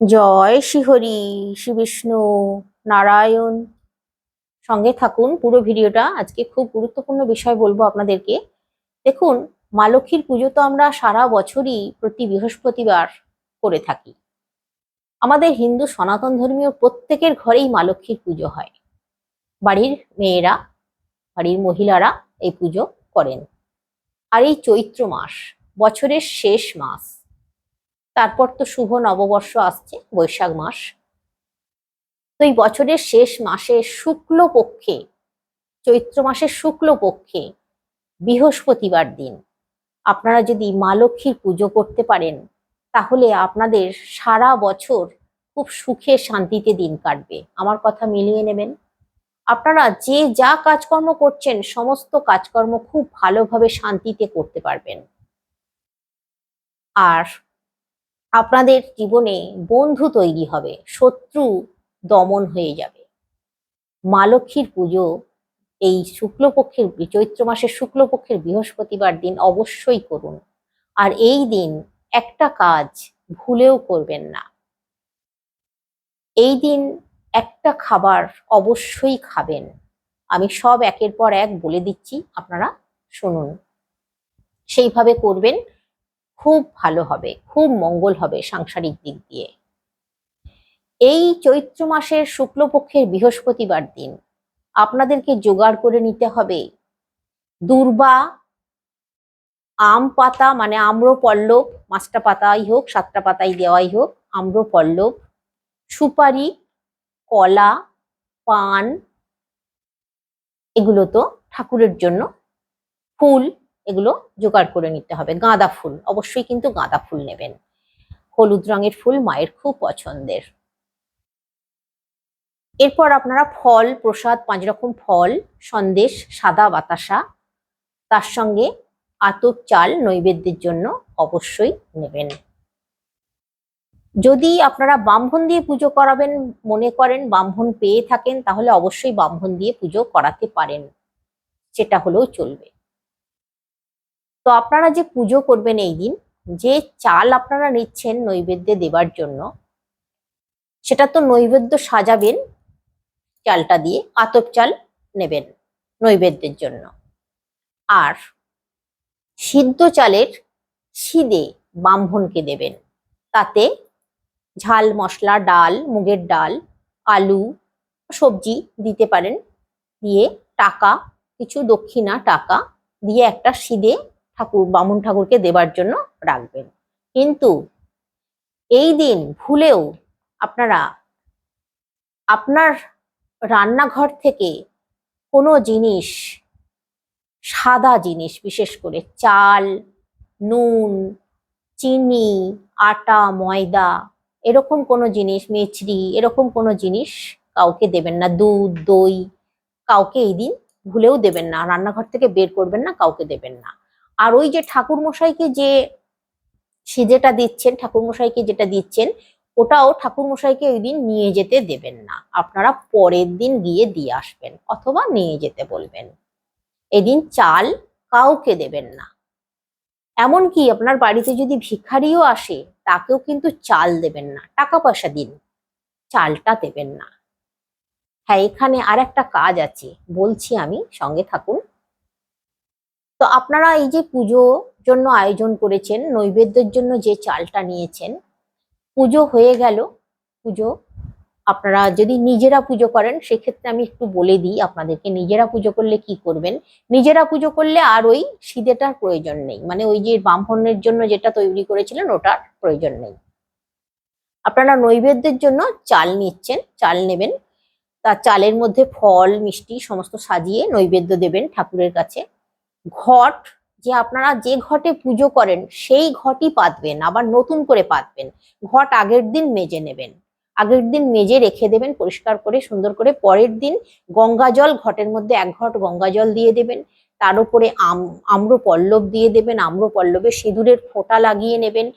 জয় শ্রীহরি শ্রী বিষ্ণু নারায়ণ। সঙ্গে থাকুন, পুরো ভিডিওটা। আজকে খুব গুরুত্বপূর্ণ বিষয় বলব আপনাদেরকে। দেখুন, মা লক্ষ্মীর পুজো তো আমরা সারা বছরই প্রতি বৃহস্পতিবার করে থাকি। আমাদের হিন্দু সনাতন ধর্মীয় প্রত্যেকের ঘরেই মা লক্ষ্মীর পুজো হয়। বাড়ির মেয়েরা, বাড়ির মহিলারা এই পুজো করেন। আর এই চৈত্র মাস, বছরের শেষ মাস। তারপর তো শুভ নববর্ষ আসছে, বৈশাখ মাস। তো এই বছরের শেষ মাসে শুক্ল পক্ষে চৈত্র মাসের শুক্ল পক্ষে বৃহস্পতিবার দিন, আপনারা যদি মা লক্ষ্মীর পুজো করতে পারেন, তাহলে আপনাদের সারা বছর খুব সুখে শান্তিতে দিন কাটবে। আমার কথা মিলিয়ে নেবেন। আপনারা যে যা কাজকর্ম করছেন, সমস্ত কাজকর্ম খুব ভালোভাবে শান্তিতে করতে পারবেন। আর আপনাদের জীবনে বন্ধু তৈরি হবে, শত্রু দমন হয়ে যাবে। মা লক্ষ্মীর পুজো এই শুক্লপক্ষের, চৈত্র মাসের শুক্লপক্ষের বৃহস্পতিবার দিন অবশ্যই করুন। আর এই দিন একটা কাজ ভুলেও করবেন না। এই দিন একটা খাবার অবশ্যই খাবেন। আমি সব একের পর এক বলে দিচ্ছি, আপনারা শুনুন। সেইভাবে করবেন। খুব ভালো হবে, খুব মঙ্গল হবে সাংসারিক দিক দিয়ে। এই চৈত্র মাসের শুক্লপক্ষের বৃহস্পতিবার দিন আপনাদেরকে জোগাড় করে নিতে হবে। দুর্বা, আম পাতা মানে আম্র পল্লব পাঁচটা পাতাই হোক, সাতটা পাতাই দেওয়াই হোক আম্র পল্লব সুপারি, কলা, পান, এগুলো তো ঠাকুরের জন্য। ফুল এগুলো জোগাড় করে নিতে হবে। গাঁদা ফুল, অবশ্যই কিন্তু গাঁদা ফুল নেবেন। হলুদ রঙের ফুল মায়ের খুব পছন্দের। এরপর আপনারা ফল, প্রসাদ, পাঁচ রকম ফল, সন্দেশ, সাদা বাতাসা, তার সঙ্গে আতপ চাল নৈবেদ্যের জন্য অবশ্যই নেবেন। যদি আপনারা ব্রাহ্মণ দিয়ে পুজো করাবেন, মনে করেন ব্রাহ্মণ পেয়ে থাকেন, তাহলে অবশ্যই ব্রাহ্মণ দিয়ে পুজো করাতে পারেন। সেটা হলেও চলবে। তো আপনারা যে পুজো করবেন এই দিন, যে চাল আপনারা নিচ্ছেন নৈবেদ্যে দেবার জন্য, সেটা তো নৈবেদ্য সাজাবেন চালটা দিয়ে, আতপ চাল নেবেন নৈবেদ্যের জন্য। আর সিদ্ধ চালের সিদে ব্রাহ্মণকে দেবেন। তাতে ঝাল, মশলা, ডাল, মুগের ডাল, আলু, সবজি দিতে পারেন। দিয়ে টাকা, কিছু দক্ষিণা টাকা দিয়ে একটা সিদে ঠাকুর, বামুন ঠাকুরকে দেবার জন্য রাখবেন। কিন্তু এই দিন ভুলেও আপনারা আপনার রান্নাঘর থেকে কোনো জিনিস, সাদা জিনিস, বিশেষ করে চাল, নুন, চিনি, আটা, ময়দা, এরকম কোনো জিনিস মেচড়ি এরকম কোনো জিনিস কাউকে দেবেন না। দুধ, দই, কাউকে এই দিন ভুলেও দেবেন না। রান্নাঘর থেকে বের করবেন না, কাউকে দেবেন না। আর ওই যে ঠাকুর মশাইকে যে সিজেটা দিচ্ছেন ঠাকুর মশাইকে যেটা দিচ্ছেন, ওটাও ঠাকুর মশাইকে ওই দিন নিয়ে যেতে দেবেন না। আপনারা পরের দিন গিয়ে দিয়ে আসবেন অথবা নিয়ে যেতে বলবেন। এদিন চাল কাউকে দেবেন না। এমনকি আপনার বাড়িতে যদি ভিখারিও আসে, তাকেও কিন্তু চাল দেবেন না টাকা পয়সা দিন। চালটা দেবেন না। হ্যাঁ এখানে আর একটা কাজ আছে। বলছি আমি, সঙ্গে থাকুন। তো আপনারা এই যে পুজো জন্য আয়োজন করেছেন, নৈবেদ্যের জন্য যে চালটা নিয়েছেন, পুজো হয়ে গেল। পুজো আপনারা যদি নিজেরা পুজো করেন, সেক্ষেত্রে আমি একটু বলে দিই আপনাদেরকে, নিজেরা পুজো করলে কি করবেন? নিজেরা পুজো করলে আর ওই সিদেটার প্রয়োজন নেই। মানে ওই যে ব্রাহ্মণের জন্য যেটা তৈরি করেছিলেন, ওটার প্রয়োজন নেই। আপনারা নৈবেদ্যের জন্য চাল নিচ্ছেন, চাল নেবেন। তা চালের মধ্যে ফল, মিষ্টি সমস্ত সাজিয়ে নৈবেদ্য দেবেন ঠাকুরের কাছে। ঘট যে আপনারা যে ঘটে পুজো করেন, সেই ঘটই পাতবেন, আবার নতুন করে পাতবেন। ঘট আগের দিন মেজে নেবেন। আগের দিন মেজে রেখে দেবেন, পরিষ্কার করে, সুন্দর করে। পরের দিন গঙ্গা জল ঘটের মধ্যে এক ঘট গঙ্গা জল দিয়ে দেবেন। তার উপরে আম আম্র পল্লব দিয়ে দেবেন আম্র পল্লবে সিঁদুরের ফোঁটা লাগিয়ে নেবেন।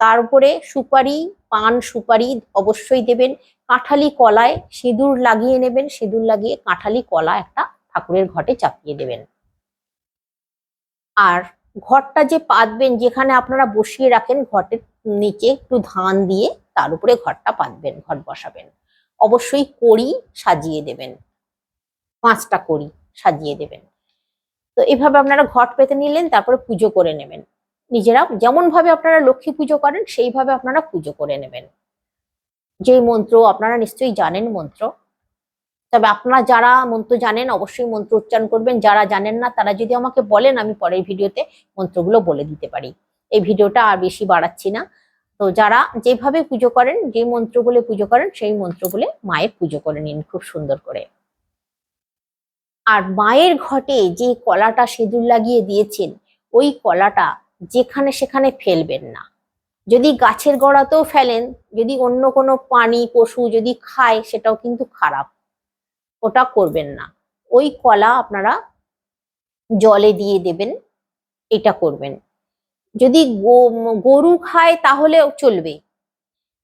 তার উপরে সুপারি, পান, সুপারি অবশ্যই দেবেন। কাঁঠালি কলায় সিঁদুর লাগিয়ে নেবেন, সিঁদুর লাগিয়ে কাঁঠালি কলা একটা ঠাকুরের ঘটে চাপিয়ে দেবেন। আর ঘরটা যে পাতবেন, যেখানে আপনারা বসিয়ে রাখেন ঘটের নিচে একটু ধান দিয়ে তার উপরে ঘরটা পাতবেন, ঘর বসাবেন। অবশ্যই কড়ি সাজিয়ে দেবেন। পাঁচটা কড়ি সাজিয়ে দেবেন। তো এভাবে আপনারা ঘট পেতে নিলেন, তারপরে পুজো করে নেবেন। নিজেরা যেমন ভাবে আপনারা লক্ষ্মী পুজো করেন, সেইভাবে আপনারা পুজো করে নেবেন। যে মন্ত্র আপনারা নিশ্চয়ই জানেন মন্ত্র। তবে আপনারা যারা মন্ত্র জানেন, অবশ্যই মন্ত্র উচ্চারণ করবেন। যারা জানেন না, তারা যদি আমাকে বলেন, আমি পরের ভিডিওতে মন্ত্রগুলো বলে দিতে পারি। এই ভিডিওটা আর বেশি বাড়াচ্ছি না। তো যারা যেভাবে পুজো করেন, যে মন্ত্র বলে পুজো করেন, সেই মন্ত্র বলে মায়ের পুজো করে নিন, খুব সুন্দর করে। আর মায়ের ঘটে যে কলাটা সিঁদুর লাগিয়ে দিয়েছেন, ওই কলাটা যেখানে সেখানে ফেলবেন না। যদি গাছের গোড়াতেও ফেলেন, যদি অন্য কোনো প্রাণী, পশু যদি খায়, সেটাও কিন্তু খারাপ। ওটা করবেন না। ওই কলা আপনারা জলে দিয়ে দেবেন, এটা করবেন। যদি গরু খায় তাহলেও চলবে।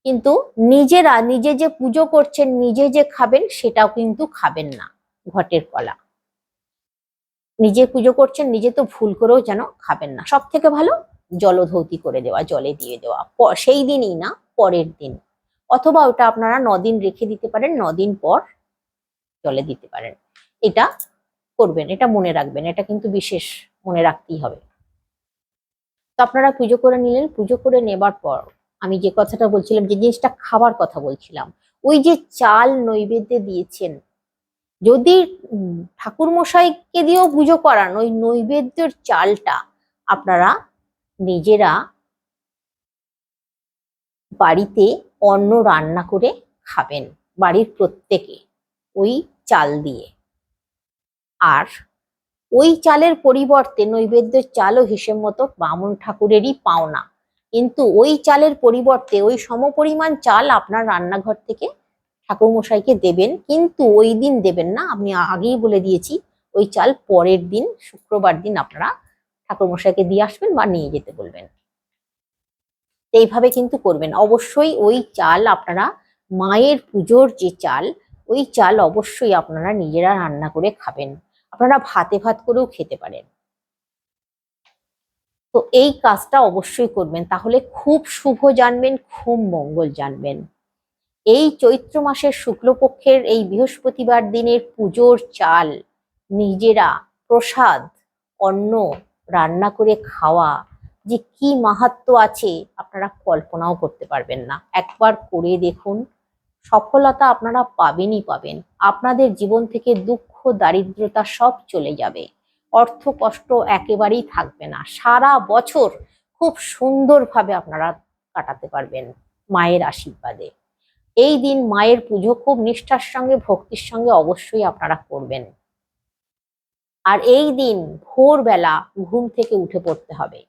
কিন্তু নিজেরা, নিজে যে পুজো করছেন, নিজে যে খাবেন, সেটাও কিন্তু খাবেন না ঘটের কলা। নিজে পুজো করছেন, নিজে তো ভুল করেও যেন খাবেন না। সব থেকে ভালো জলধৌতি করে দেওয়া, জলে দিয়ে দেওয়া। সেই দিনই না, পরের দিন। অথবা ওটা আপনারা নদিন রেখে দিতে পারেন নদিন পর জলে দিতে পারেন। এটা করবেন, এটা মনে রাখবেন, এটা কিন্তু বিশেষ মনে রাখতেই হবে। তো আপনারা পুজো করে নিলেন, পুজো করে নেবার পর আমি যে কথাটা বলছিলাম, যে জিনিসটা খাবার কথা বলছিলাম, ওই যে চাল নৈবেদ্যে দিয়েছেন, যদি ঠাকুর মশাইকে দিয়েও পুজো করান, ওই নৈবেদ্যের চালটা আপনারা নিজেরা বাড়িতে অন্ন রান্না করে খাবেন, বাড়ির প্রত্যেকে। ওই চাল দিয়ে। আর ওই চালের পরিবর্তে নৈবেদ্যের চালও হিসেব মতো বামুন ঠাকুরেরই পাওনা। কিন্তু ওই চালের পরিবর্তে ওই সমপরিমাণ চাল আপনার রান্নাঘর থেকে ঠাকুরমশাইকে দেবেন, কিন্তু ওই দিন দেবেন না। আমি আগেই বলে দিয়েছি, ওই চাল পরের দিন, শুক্রবার দিন আপনারা ঠাকুরমশাইকে দিয়ে আসবেন বা নিয়ে যেতে বলবেন। এইভাবে কিন্তু করবেন। অবশ্যই ওই চাল আপনারা মায়ের পুজোর যে চাল ওই চাল অবশ্যই আপনারা নিজেরা রান্না করে খাবেন। আপনারা ভাতে ভাত করেও খেতে পারেন। তো এই কাজটা অবশ্যই করবেন, তাহলে খুব শুভ জানবেন, খুব মঙ্গল জানবেন। এই চৈত্র মাসের শুক্লপক্ষের এই বৃহস্পতিবার দিনের পুজোর চাল, নিজেরা প্রসাদ, অন্ন রান্না করে খাওয়া, যে কি মাহাত্ম আছে, আপনারা কল্পনাও করতে পারবেন না। একবার করে দেখুন সফলতা আপনারা পাবেনই পাবেন। আপনাদের জীবন থেকে দুঃখ, দারিদ্রতা সব চলে যাবে। অর্থ কষ্ট একেবারেই থাকবে না। সারা বছর খুব সুন্দরভাবে আপনারা কাটাতে পারবেন মায়ের আশীর্বাদে। এই দিন মায়ের পুজো খুব নিষ্ঠার সঙ্গে, ভক্তির সঙ্গে অবশ্যই আপনারা করবেন। আর এই দিন ভোরবেলা ঘুম থেকে উঠে পড়তে হবে।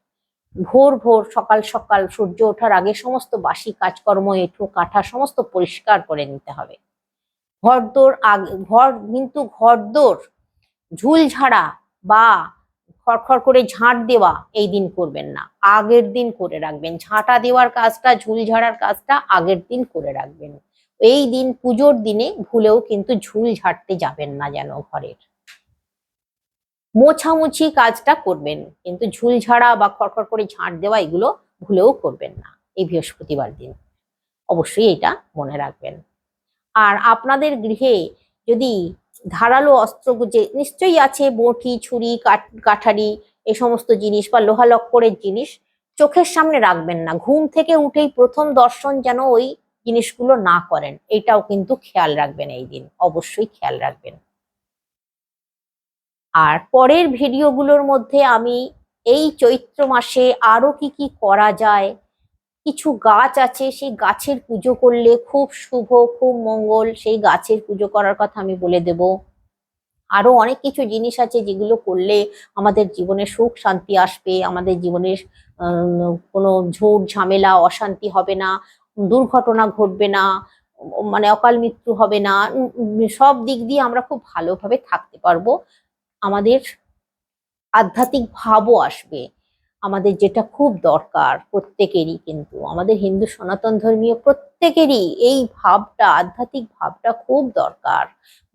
ভোর ভোর, সকাল সকাল সূর্য ওঠার আগে সমস্ত বাসি কাজকর্ম, এঁঠো, কাঠা সমস্ত পরিষ্কার করে নিতে হবে। ঘরদোর আগে, ঘর কিন্তু ঘরদোর, ঝুল ঝাড়া বা খড়খড় করে ঝাঁট দেওয়া এই দিন করবেন না। আগের দিন করে রাখবেন। ঝাঁটা দেওয়ার কাজটা, ঝুল ঝাড়ার কাজটা আগের দিন করে রাখবেন। এই দিন, পুজোর দিনে ভুলেও কিন্তু ঝুল ঝাড়তে যাবেন না যেন ঘরের। মোছামুছি কাজটা করবেন, কিন্তু ঝুল ঝাড়া বা খড়খড় করে ঝাঁট দেওয়া এগুলো ভুলেও করবেন না এই বৃহস্পতিবার দিন। অবশ্যই এটা মনে রাখবেন। আর আপনাদের গৃহে যদি ধারালো অস্ত্র যে নিশ্চয়ই আছে বটি, ছুরি, কাঠ- কাঠারি এই সমস্ত জিনিস বা লোহা লক্করের জিনিস, চোখের সামনে রাখবেন না। ঘুম থেকে উঠেই প্রথম দর্শন যেন ওই জিনিসগুলো না করেন, এটাও কিন্তু খেয়াল রাখবেন এই দিন, অবশ্যই খেয়াল রাখবেন। আর পরের ভিডিওগুলোর মধ্যে আমি এই চৈত্র মাসে আরও কি কি করা যায় কিছু গাছ আছে সেই গাছের পুজো করলে খুব শুভ খুব মঙ্গল সেই গাছের পুজো করার কথা আমি বলে দেব। আরও অনেক কিছু জিনিস আছে যেগুলো করলে আমাদের জীবনে সুখ শান্তি আসবে আমাদের জীবনের উম, কোনো ঝুট ঝামেলা অশান্তি হবে না দুর্ঘটনা ঘটবে না মানে অকাল মৃত্যু হবে না সব দিক দিয়ে আমরা খুব ভালোভাবে থাকতে পারব। আমাদের আধ্যাত্মিক ভাবও আসবে। আমাদের যেটা খুব দরকার প্রত্যেকেরই কিন্তু। আমাদের হিন্দু সনাতন ধর্মীয় প্রত্যেকেরই এই ভাবটা, আধ্যাত্মিক ভাবটা খুব দরকার।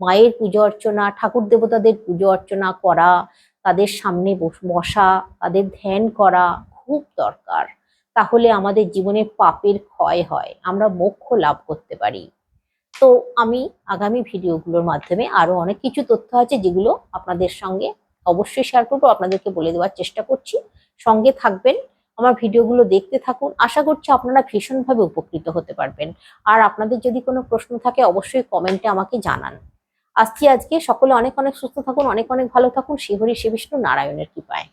মায়ের পুজো অর্চনা, ঠাকুর দেবতাদের পুজো অর্চনা করা, তাদের সামনে বস- তাদের ধ্যান করা খুব দরকার। তাহলে আমাদের জীবনে পাপের ক্ষয় হয়। আমরা মোক্ষ লাভ করতে পারি। তো আমি আগামী ভিডিওগুলোর মাধ্যমে আরও অনেক কিছু তথ্য আছে যেগুলো আপনাদের সঙ্গে অবশ্যই শেয়ার করব, আপনাদেরকে বলে দেওয়ার চেষ্টা করছি। সঙ্গে থাকবেন, আমার ভিডিওগুলো দেখতে থাকুন। আশা করছি আপনারা ভীষণভাবে উপকৃত হতে পারবেন। আর আপনাদের যদি কোনো প্রশ্ন থাকে, অবশ্যই কমেন্টে আমাকে জানান। আসছি আজকে সকলে অনেক অনেক সুস্থ থাকুন, অনেক অনেক ভালো থাকুন। শ্রীহরি শ্রী বিষ্ণু নারায়ণের কৃপায়।